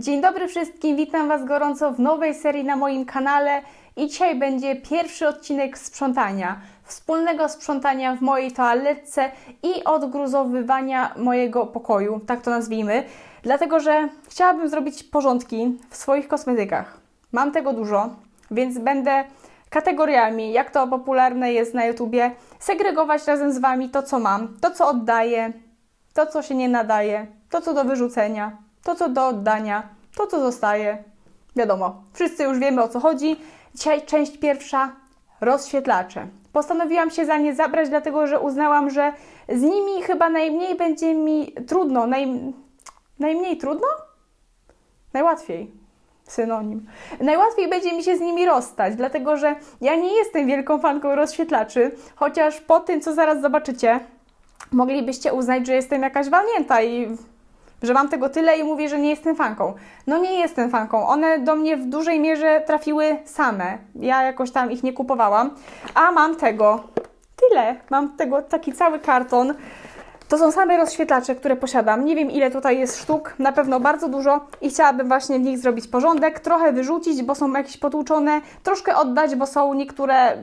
Dzień dobry wszystkim, witam Was gorąco w nowej serii na moim kanale i dzisiaj będzie pierwszy odcinek sprzątania. Wspólnego sprzątania w mojej toaletce i odgruzowywania mojego pokoju, tak to nazwijmy. Dlatego, że chciałabym zrobić porządki w swoich kosmetykach. Mam tego dużo, więc będę kategoriami, jak to popularne jest na YouTubie, segregować razem z Wami to, co mam, to, co oddaję, to, co się nie nadaje, to, co do wyrzucenia, to, co do oddania, to, co zostaje. Wiadomo, wszyscy już wiemy o co chodzi. Dzisiaj część pierwsza rozświetlacze. Postanowiłam się za nie zabrać, dlatego że uznałam, że z nimi chyba najmniej będzie mi trudno. Naj... Najmniej trudno? Najłatwiej. Synonim. Najłatwiej będzie mi się z nimi rozstać, dlatego że ja nie jestem wielką fanką rozświetlaczy, chociaż po tym, co zaraz zobaczycie, moglibyście uznać, że jestem jakaś walnięta i że mam tego tyle i mówię, że nie jestem fanką. No nie jestem fanką. One do mnie w dużej mierze trafiły same. Ja jakoś tam ich nie kupowałam. A mam tego tyle. Mam tego taki cały karton. To są same rozświetlacze, które posiadam. Nie wiem ile tutaj jest sztuk, na pewno bardzo dużo i chciałabym właśnie w nich zrobić porządek, trochę wyrzucić, bo są jakieś potłuczone, troszkę oddać, bo są niektóre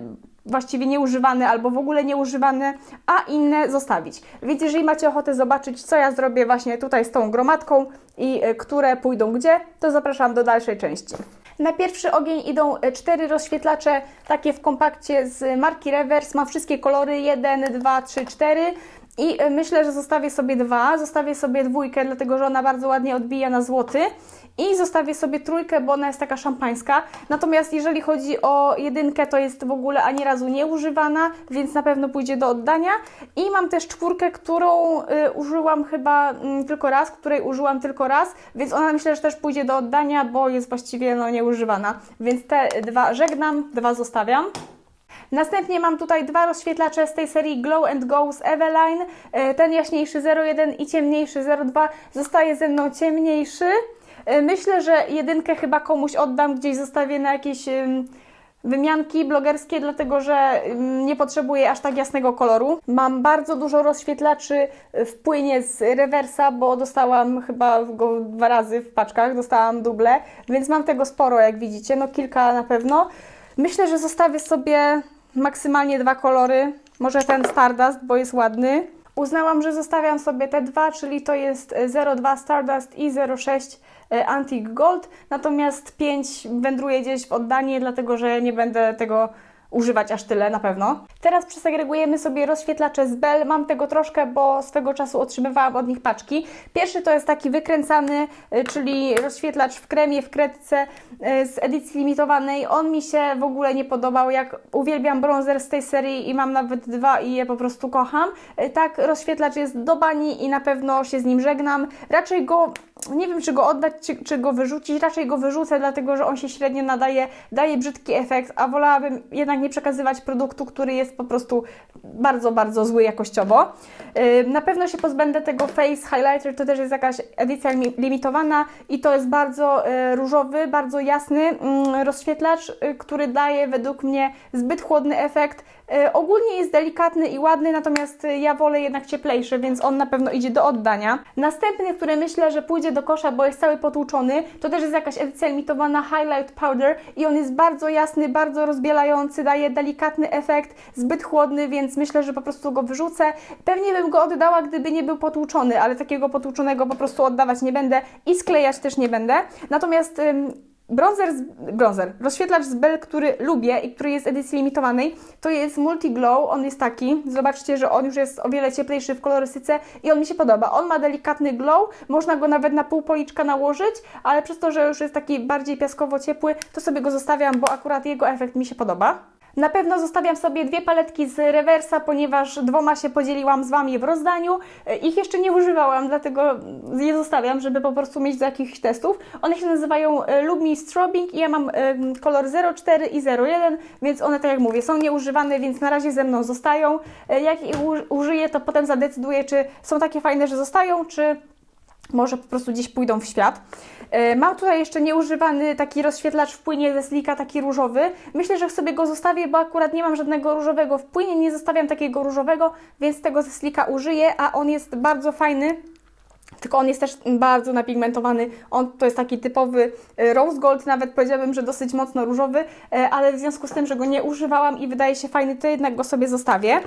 właściwie nieużywane albo w ogóle nieużywane, a inne zostawić. Więc jeżeli macie ochotę zobaczyć, co ja zrobię właśnie tutaj z tą gromadką i y, które pójdą gdzie, to zapraszam do dalszej części. Na pierwszy ogień idą y, cztery rozświetlacze, takie w kompakcie z marki Reverse. Mam wszystkie kolory 1, 2, 3, 4. I y, myślę, że zostawię sobie dwa, zostawię sobie dwójkę, dlatego że ona bardzo ładnie odbija na złoty. I zostawię sobie trójkę, bo ona jest taka szampańska. Natomiast jeżeli chodzi o jedynkę, to jest w ogóle ani razu nieużywana, więc na pewno pójdzie do oddania. I mam też czwórkę, którą y, użyłam chyba y, tylko raz, której użyłam tylko raz, więc ona myślę, że też pójdzie do oddania, bo jest właściwie no, nieużywana. Więc te dwa żegnam, dwa zostawiam. Następnie mam tutaj dwa rozświetlacze z tej serii Glow and Go z Eveline. E, Ten jaśniejszy 01 i ciemniejszy 02 zostaje ze mną ciemniejszy. E, Myślę, że jedynkę chyba komuś oddam, gdzieś zostawię na jakieś ym, wymianki blogerskie, dlatego że nie potrzebuję aż tak jasnego koloru. Mam bardzo dużo rozświetlaczy w płynie z rewersa, bo dostałam chyba go dwa razy w paczkach, dostałam duble, więc mam tego sporo, jak widzicie, no kilka na pewno. Myślę, że zostawię sobie maksymalnie dwa kolory. Może ten Stardust, bo jest ładny. Uznałam, że zostawiam sobie te dwa, czyli to jest 02 Stardust i 06 Antique Gold. Natomiast 5 wędruje gdzieś w oddanie, dlatego że nie będę tego używać aż tyle na pewno. Teraz przesegregujemy sobie rozświetlacze z Bell. Mam tego troszkę, bo swego czasu otrzymywałam od nich paczki. Pierwszy to jest taki wykręcany, y, czyli rozświetlacz w kremie, w kredce y, z edycji limitowanej. On mi się w ogóle nie podobał, jak uwielbiam bronzer z tej serii i mam nawet dwa i je po prostu kocham. Y, Tak, rozświetlacz jest do bani i na pewno się z nim żegnam. Raczej go nie wiem, czy go oddać, czy, czy go wyrzucić. Raczej go wyrzucę, dlatego że on się średnio nadaje, daje brzydki efekt, a wolałabym jednak nie przekazywać produktu, który jest po prostu bardzo, bardzo zły jakościowo. Na pewno się pozbędę tego Face Highlighter, to też jest jakaś edycja limi- limitowana i to jest bardzo yy, różowy, bardzo jasny mm, rozświetlacz, yy, który daje według mnie zbyt chłodny efekt. Yy, Ogólnie jest delikatny i ładny, natomiast yy, ja wolę jednak cieplejszy, więc on na pewno idzie do oddania. Następny, który myślę, że pójdzie do kosza, bo jest cały potłuczony, to też jest jakaś edycja limitowana Highlight Powder i on jest bardzo jasny, bardzo rozbielający, daje delikatny efekt, zbyt chłodny, więc myślę, że po prostu go wyrzucę. Pewnie bym go oddała, gdyby nie był potłuczony, ale takiego potłuczonego po prostu oddawać nie będę i sklejać też nie będę. Natomiast ym, Bronzer, z, bronzer, rozświetlacz z Bell, który lubię i który jest edycji limitowanej, to jest Multi Glow, on jest taki, zobaczcie, że on już jest o wiele cieplejszy w kolorystyce i on mi się podoba. On ma delikatny glow, można go nawet na pół policzka nałożyć, ale przez to, że już jest taki bardziej piaskowo-ciepły, to sobie go zostawiam, bo akurat jego efekt mi się podoba. Na pewno zostawiam sobie dwie paletki z rewersa, ponieważ dwoma się podzieliłam z Wami w rozdaniu. Ich jeszcze nie używałam, dlatego je zostawiam, żeby po prostu mieć do jakichś testów. One się nazywają e, Lub Strobing i ja mam kolor 04 i 01, więc one, tak jak mówię, są nieużywane, więc na razie ze mną zostają. E, Jak ich użyję, to potem zadecyduję, czy są takie fajne, że zostają, czy może po prostu gdzieś pójdą w świat. E, Mam tutaj jeszcze nieużywany taki rozświetlacz w płynie ze slika, taki różowy. Myślę, że sobie go zostawię, bo akurat nie mam żadnego różowego w płynie, nie zostawiam takiego różowego, więc tego ze slika użyję, a on jest bardzo fajny tylko on jest też bardzo napigmentowany. On to jest taki typowy e, rose gold, nawet powiedziałabym, że dosyć mocno różowy, e, ale w związku z tym, że go nie używałam i wydaje się fajny, to jednak go sobie zostawię.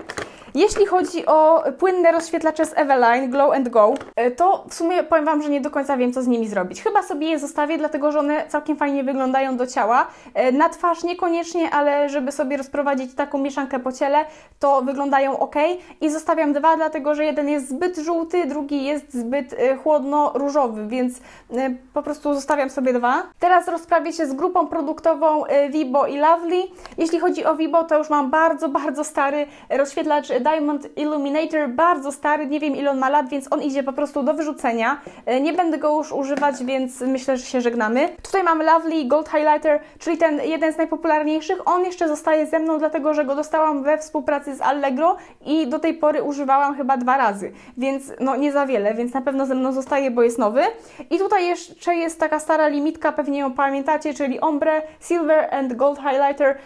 Jeśli chodzi o płynne rozświetlacze z Eveline Glow and Go, e, to w sumie powiem Wam, że nie do końca wiem, co z nimi zrobić. Chyba sobie je zostawię, dlatego że one całkiem fajnie wyglądają do ciała. Na twarz niekoniecznie, ale żeby sobie rozprowadzić taką mieszankę po ciele, to wyglądają ok. I zostawiam dwa, dlatego że jeden jest zbyt żółty, drugi jest zbyt chłodno-różowy, więc e, po prostu zostawiam sobie dwa. Teraz rozprawię się z grupą produktową e, Vibo i Lovely. Jeśli chodzi o Vibo, to już mam bardzo, bardzo stary rozświetlacz Diamond Illuminator, bardzo stary, nie wiem ile on ma lat, więc on idzie po prostu do wyrzucenia. Nie będę go już używać, więc myślę, że się żegnamy. Tutaj mamy Lovely Gold Highlighter, czyli ten jeden z najpopularniejszych. On jeszcze zostaje ze mną, dlatego że go dostałam we współpracy z Allegro i do tej pory używałam chyba dwa razy, więc no nie za wiele, więc na pewno ze mną zostaje, bo jest nowy. I tutaj jeszcze jest taka stara limitka, pewnie ją pamiętacie, czyli Ombre Silver and Gold Highlighter.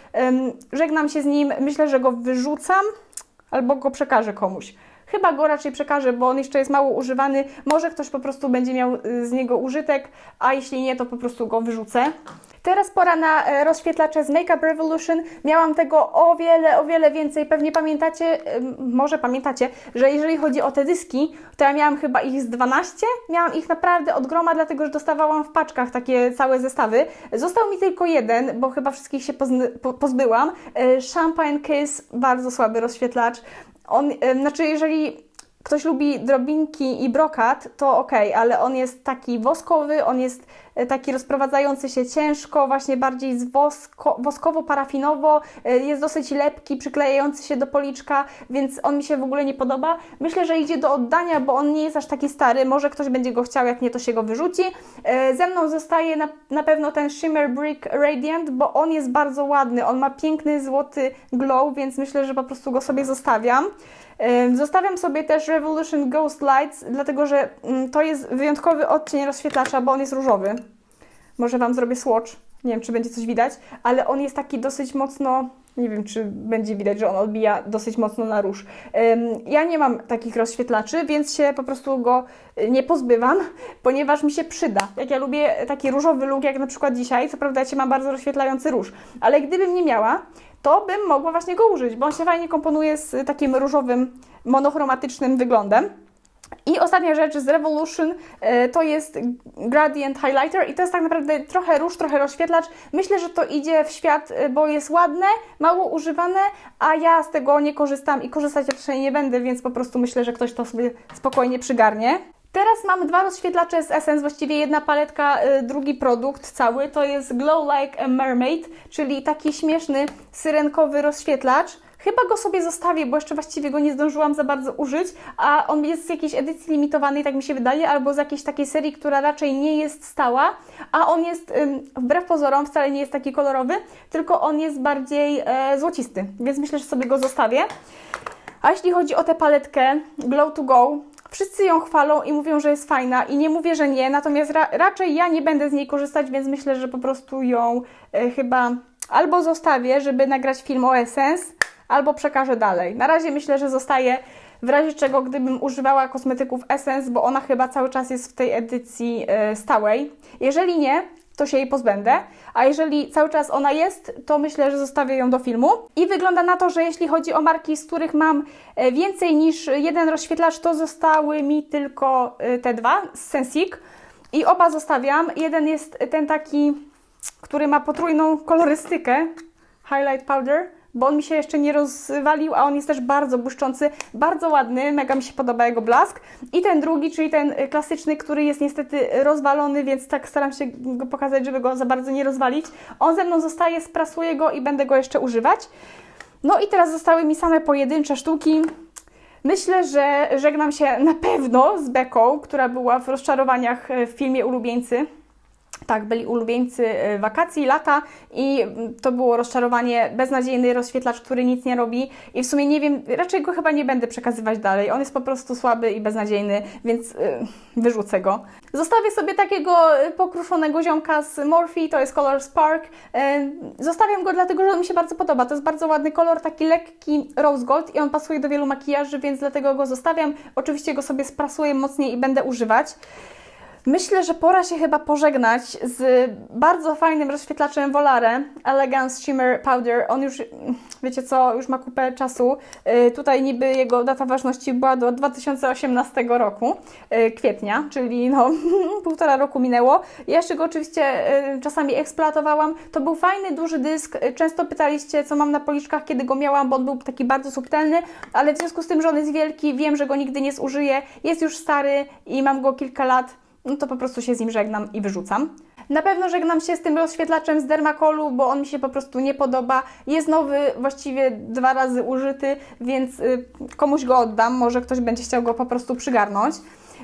Żegnam się z nim, myślę, że go wyrzucam albo go przekażę komuś. Chyba go raczej przekażę, bo on jeszcze jest mało używany. Może ktoś po prostu będzie miał y, z niego użytek, a jeśli nie, to po prostu go wyrzucę. Teraz pora na e, rozświetlacze z Makeup Revolution. Miałam tego o wiele, o wiele więcej. Pewnie pamiętacie, może pamiętacie, że jeżeli chodzi o te dyski, to ja miałam chyba ich z 12. Miałam ich naprawdę od groma, dlatego że dostawałam w paczkach takie całe zestawy. Został mi tylko jeden, bo chyba wszystkich się pozbyłam. E, Champagne Kiss, bardzo słaby rozświetlacz. On, znaczy, jeżeli ktoś lubi drobinki i brokat, to ok, ale on jest taki woskowy, on jest taki rozprowadzający się ciężko, właśnie bardziej wosko, woskowo-parafinowo, e, jest dosyć lepki, przyklejający się do policzka, więc on mi się w ogóle nie podoba. Myślę, że idzie do oddania, bo on nie jest aż taki stary, może ktoś będzie go chciał, jak nie, to się go wyrzuci. E, Ze mną zostaje na, na pewno ten Shimmer Brick Radiant, bo on jest bardzo ładny, on ma piękny złoty glow, więc myślę, że po prostu go sobie zostawiam. Zostawiam sobie też Revolution Ghost Lights, dlatego że mm, to jest wyjątkowy odcień rozświetlacza, bo on jest różowy. Może Wam zrobię swatch, nie wiem czy będzie coś widać, ale on jest taki dosyć mocno, nie wiem czy będzie widać, że on odbija dosyć mocno na róż. Ja nie mam takich rozświetlaczy, więc się po prostu go y, nie pozbywam, ponieważ mi się przyda. Jak ja lubię taki różowy look, jak na przykład dzisiaj, co prawda ja się mam bardzo rozświetlający róż, ale gdybym nie miała, to bym mogła właśnie go użyć, bo on się fajnie komponuje z takim różowym, monochromatycznym wyglądem. I ostatnia rzecz z Revolution e, to jest Gradient Highlighter i to jest tak naprawdę trochę róż, trochę rozświetlacz. Myślę, że to idzie w świat, e, bo jest ładne, mało używane, a ja z tego nie korzystam i korzystać raczej nie będę, więc po prostu myślę, że ktoś to sobie spokojnie przygarnie. Teraz mam dwa rozświetlacze z Essence, właściwie jedna paletka, y, drugi produkt cały. To jest Glow Like a Mermaid, czyli taki śmieszny syrenkowy rozświetlacz. Chyba go sobie zostawię, bo jeszcze właściwie go nie zdążyłam za bardzo użyć, a on jest z jakiejś edycji limitowanej, tak mi się wydaje, albo z jakiejś takiej serii, która raczej nie jest stała, a on jest wbrew pozorom wcale nie jest taki kolorowy, tylko on jest bardziej e, złocisty, więc myślę, że sobie go zostawię. A jeśli chodzi o tę paletkę Glow to Go, wszyscy ją chwalą i mówią, że jest fajna i nie mówię, że nie, natomiast ra raczej ja nie będę z niej korzystać, więc myślę, że po prostu ją e, chyba albo zostawię, żeby nagrać film o Essence, albo przekażę dalej. Na razie myślę, że zostaje w razie czego, gdybym używała kosmetyków Essence, bo ona chyba cały czas jest w tej edycji e, stałej. Jeżeli nie, to się jej pozbędę, a jeżeli cały czas ona jest, to myślę, że zostawię ją do filmu. I wygląda na to, że jeśli chodzi o marki, z których mam e, więcej niż jeden rozświetlacz, to zostały mi tylko e, te dwa z Sensic i oba zostawiam. Jeden jest ten taki, który ma potrójną kolorystykę, highlight powder, bo on mi się jeszcze nie rozwalił, a on jest też bardzo błyszczący, bardzo ładny, mega mi się podoba jego blask. I ten drugi, czyli ten y, klasyczny, który jest niestety rozwalony, więc tak staram się go pokazać, żeby go za bardzo nie rozwalić. On ze mną zostaje, sprasuję go i będę go jeszcze używać. No i teraz zostały mi same pojedyncze sztuki. Myślę, że żegnam się na pewno z Beką, która była w rozczarowaniach e, w filmie Ulubieńcy. Tak, byli ulubieńcy y, wakacji, lata i to było rozczarowanie, beznadziejny rozświetlacz, który nic nie robi i w sumie nie wiem, raczej go chyba nie będę przekazywać dalej. On jest po prostu słaby i beznadziejny, więc y, wyrzucę go. Zostawię sobie takiego y, pokruszonego ziomka z Morphe, to jest kolor Spark. Y, zostawiam go dlatego, że on mi się bardzo podoba. To jest bardzo ładny kolor, taki lekki rose gold i on pasuje do wielu makijaży, więc dlatego go zostawiam. Oczywiście go sobie sprasuję mocniej i będę używać. Myślę, że pora się chyba pożegnać z bardzo fajnym rozświetlaczem Volare Elegance Shimmer Powder. On już, wiecie co, już ma kupę czasu. Yy, tutaj niby jego data ważności była do 2018 roku, yy, kwietnia, czyli no półtora roku minęło. Ja jeszcze go oczywiście yy, czasami eksploatowałam. To był fajny, duży dysk. Często pytaliście, co mam na policzkach, kiedy go miałam, bo on był taki bardzo subtelny, ale w związku z tym, że on jest wielki, wiem, że go nigdy nie zużyję, jest już stary i mam go kilka lat no to po prostu się z nim żegnam i wyrzucam. Na pewno żegnam się z tym rozświetlaczem z Dermacolu, bo on mi się po prostu nie podoba. Jest nowy, właściwie dwa razy użyty, więc y, komuś go oddam, może ktoś będzie chciał go po prostu przygarnąć.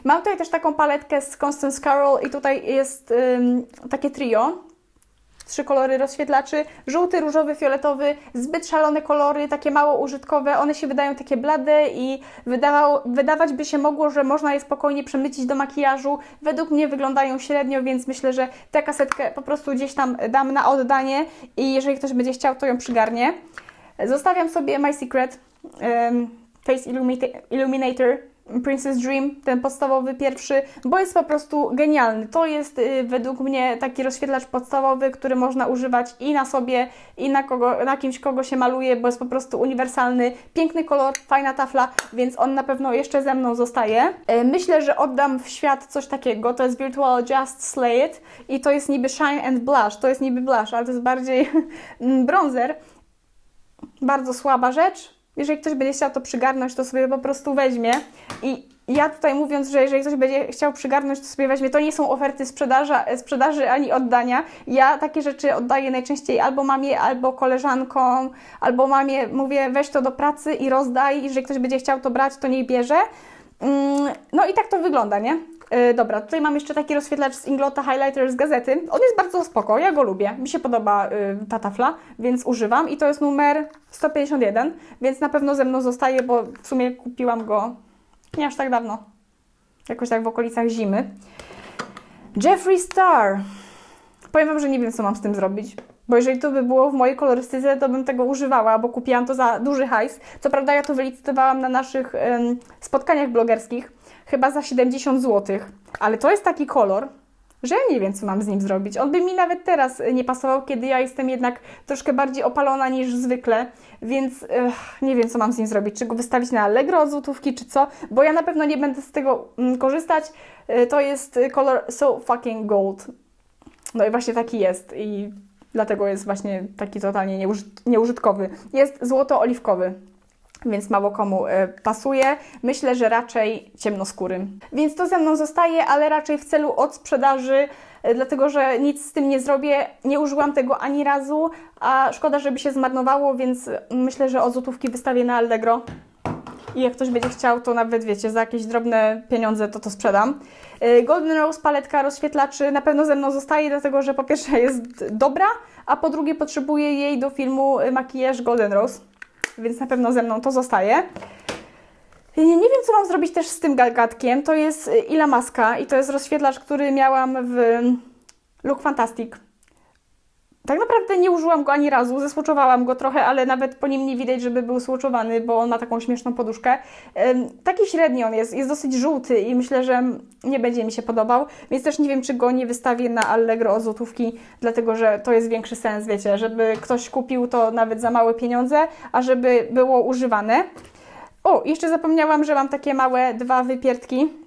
Mam tutaj też taką paletkę z Constance Carroll i tutaj jest ym, takie trio trzy kolory rozświetlaczy, żółty, różowy, fioletowy, zbyt szalone kolory, takie mało użytkowe, one się wydają takie blade i wydawał, wydawać by się mogło, że można je spokojnie przemycić do makijażu. Według mnie wyglądają średnio, więc myślę, że tę kasetkę po prostu gdzieś tam dam na oddanie i jeżeli ktoś będzie chciał, to ją przygarnie. Zostawiam sobie My Secret um, Face Illuminator Princess Dream, ten podstawowy pierwszy, bo jest po prostu genialny. To jest y, według mnie taki rozświetlacz podstawowy, który można używać i na sobie, i na, kogo, na kimś, kogo się maluje, bo jest po prostu uniwersalny, piękny kolor, fajna tafla, więc on na pewno jeszcze ze mną zostaje. Y, myślę, że oddam w świat coś takiego, to jest Virtual Just Slay It i to jest niby Shine and Blush, to jest niby blush, ale to jest bardziej bronzer. Bardzo słaba rzecz, jeżeli ktoś będzie chciał to przygarnąć, to sobie po prostu weźmie. I ja tutaj mówiąc, że jeżeli ktoś będzie chciał przygarnąć, to sobie weźmie. To nie są oferty sprzedaży, sprzedaży ani oddania. Ja takie rzeczy oddaję najczęściej albo mamie, albo koleżankom, albo mamie mówię, weź to do pracy i rozdaj. Jeżeli ktoś będzie chciał to brać, to niech bierze. Mm, No i tak to wygląda, nie? Yy, dobra, tutaj mam jeszcze taki rozświetlacz z Inglota Highlighter z gazety. On jest bardzo spoko, ja go lubię. Mi się podoba yy, ta tafla, więc używam. I to jest numer 151, więc na pewno ze mną zostaje, bo w sumie kupiłam go nie aż tak dawno. Jakoś tak w okolicach zimy. Jeffree Star. Powiem Wam, że nie wiem, co mam z tym zrobić. Bo jeżeli to by było w mojej kolorystyce, to bym tego używała, bo kupiłam to za duży hajs. Co prawda ja to wylicytowałam na naszych em, spotkaniach blogerskich, chyba za 70 zł. Ale to jest taki kolor, że ja nie wiem, co mam z nim zrobić. On by mi nawet teraz nie pasował, kiedy ja jestem jednak troszkę bardziej opalona niż zwykle, więc nie wiem, co mam z nim zrobić. Czy go wystawić na Allegro złotówki, czy co? Bo ja na pewno nie będę z tego mm, korzystać. Y, To jest kolor So Fucking Gold. No i właśnie taki jest i dlatego jest właśnie taki totalnie nieuży nieużytkowy. Jest złoto-oliwkowy, więc mało komu y, pasuje. Myślę, że raczej ciemnoskóry. Więc to ze mną zostaje, ale raczej w celu odsprzedaży, y, dlatego że nic z tym nie zrobię. Nie użyłam tego ani razu, a szkoda, żeby się zmarnowało, więc myślę, że od złotówki wystawię na Allegro. I jak ktoś będzie chciał, to nawet wiecie, za jakieś drobne pieniądze to to sprzedam. Y, Golden Rose paletka rozświetlaczy na pewno ze mną zostaje, dlatego że po pierwsze jest dobra, a po drugie potrzebuję jej do filmu y, makijaż Golden Rose, więc na pewno ze mną to zostaje. Y, Nie wiem, co mam zrobić też z tym galgatkiem. To jest y, Ila Maska i to jest rozświetlacz, który miałam w Look Fantastic. Tak naprawdę nie użyłam go ani razu, zesłoczowałam go trochę, ale nawet po nim nie widać, żeby był słoczowany, bo on ma taką śmieszną poduszkę. Taki średni on jest, jest dosyć żółty i myślę, że nie będzie mi się podobał, więc też nie wiem, czy go nie wystawię na Allegro od złotówki, dlatego że to jest większy sens, wiecie, żeby ktoś kupił to nawet za małe pieniądze, a żeby było używane. O, jeszcze zapomniałam, że mam takie małe dwa wypiertki.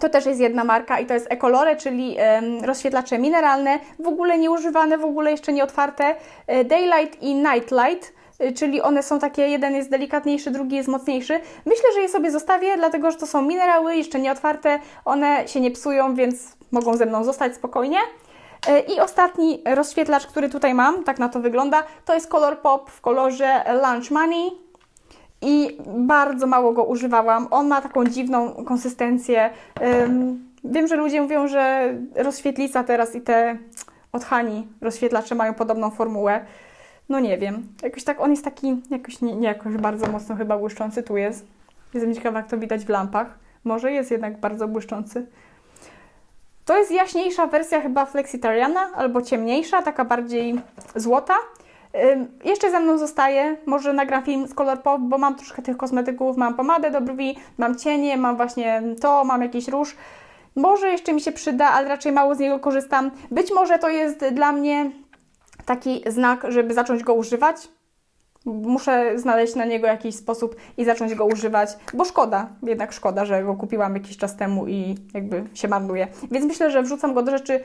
To też jest jedna marka i to jest Ecolore, czyli rozświetlacze mineralne, w ogóle nieużywane, w ogóle jeszcze nie otwarte. E, Daylight i Nightlight, y, czyli one są takie, jeden jest delikatniejszy, drugi jest mocniejszy. Myślę, że je sobie zostawię, dlatego że to są minerały, jeszcze nie otwarte, one się nie psują, więc mogą ze mną zostać spokojnie. E, I ostatni rozświetlacz, który tutaj mam, tak na to wygląda, to jest Color Pop w kolorze Lunch Money i bardzo mało go używałam. On ma taką dziwną konsystencję. wiem, że ludzie mówią, że rozświetlica teraz i te od Hani rozświetlacze mają podobną formułę. No nie wiem. Jakoś tak on jest taki, jakoś nie, nie jakoś bardzo mocno chyba błyszczący. Tu jest. Jestem ciekawa, jak to widać w lampach. Może jest jednak bardzo błyszczący. To jest jaśniejsza wersja chyba Flexitariana, albo ciemniejsza, taka bardziej złota. Jeszcze ze mną zostaje, może nagram film z Color Pop, bo mam troszkę tych kosmetyków, mam pomadę do brwi, mam cienie, mam właśnie to, mam jakiś róż. Może jeszcze mi się przyda, ale raczej mało z niego korzystam. Być może to jest dla mnie taki znak, żeby zacząć go używać. Muszę znaleźć na niego jakiś sposób i zacząć go używać, bo szkoda, jednak szkoda, że go kupiłam jakiś czas temu i jakby się marnuje. Więc myślę, że wrzucam go do rzeczy,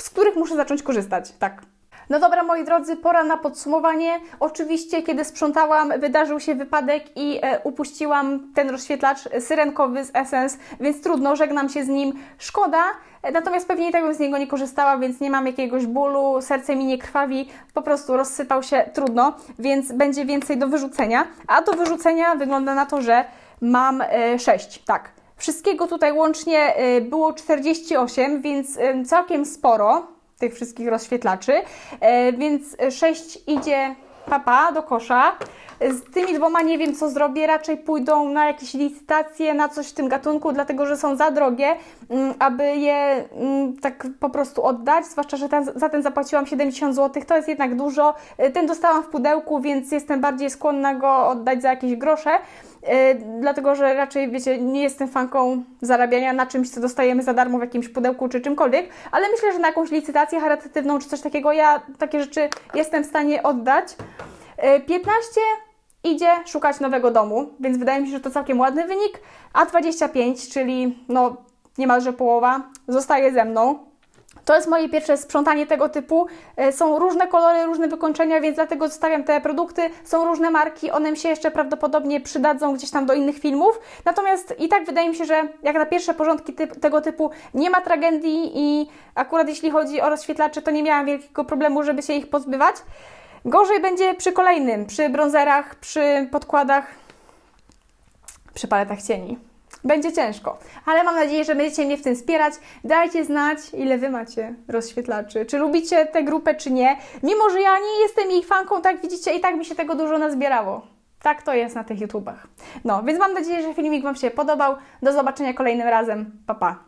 z których muszę zacząć korzystać. Tak. No dobra, moi drodzy, pora na podsumowanie. Oczywiście, kiedy sprzątałam, wydarzył się wypadek i e, upuściłam ten rozświetlacz syrenkowy z Essence, więc trudno, żegnam się z nim. Szkoda, e, natomiast pewnie i tak bym z niego nie korzystała, więc nie mam jakiegoś bólu, serce mi nie krwawi, po prostu rozsypał się trudno, więc będzie więcej do wyrzucenia. A do wyrzucenia wygląda na to, że mam e, 6, tak. Wszystkiego tutaj łącznie e, było 48, więc e, całkiem sporo tych wszystkich rozświetlaczy, e, więc 6 idzie papa do kosza. Z tymi dwoma nie wiem co zrobię, raczej pójdą na jakieś licytacje, na coś w tym gatunku, dlatego że są za drogie, mm, aby je mm, tak po prostu oddać, zwłaszcza, że ten, za ten zapłaciłam 70 zł, to jest jednak dużo. E, Ten dostałam w pudełku, więc jestem bardziej skłonna go oddać za jakieś grosze, dlatego że raczej, wiecie, nie jestem fanką zarabiania na czymś, co dostajemy za darmo w jakimś pudełku czy czymkolwiek, ale myślę, że na jakąś licytację charytatywną czy coś takiego ja takie rzeczy jestem w stanie oddać. E, 15 idzie szukać nowego domu, więc wydaje mi się, że to całkiem ładny wynik, a 25, czyli no niemalże połowa, zostaje ze mną. To jest moje pierwsze sprzątanie tego typu. E, Są różne kolory, różne wykończenia, więc dlatego zostawiam te produkty. Są różne marki, one mi się jeszcze prawdopodobnie przydadzą gdzieś tam do innych filmów. Natomiast i tak wydaje mi się, że jak na pierwsze porządki typ, tego typu nie ma tragedii i akurat jeśli chodzi o rozświetlacze, to nie miałam wielkiego problemu, żeby się ich pozbywać. Gorzej będzie przy kolejnym, przy bronzerach, przy podkładach, przy paletach cieni. Będzie ciężko, ale mam nadzieję, że będziecie mnie w tym wspierać. Dajcie znać, ile Wy macie rozświetlaczy. Czy lubicie tę grupę, czy nie. Mimo, że ja nie jestem jej fanką, tak widzicie, i tak mi się tego dużo nazbierało. Tak to jest na tych YouTubach. No, więc mam nadzieję, że filmik Wam się podobał. Do zobaczenia kolejnym razem. Pa, pa.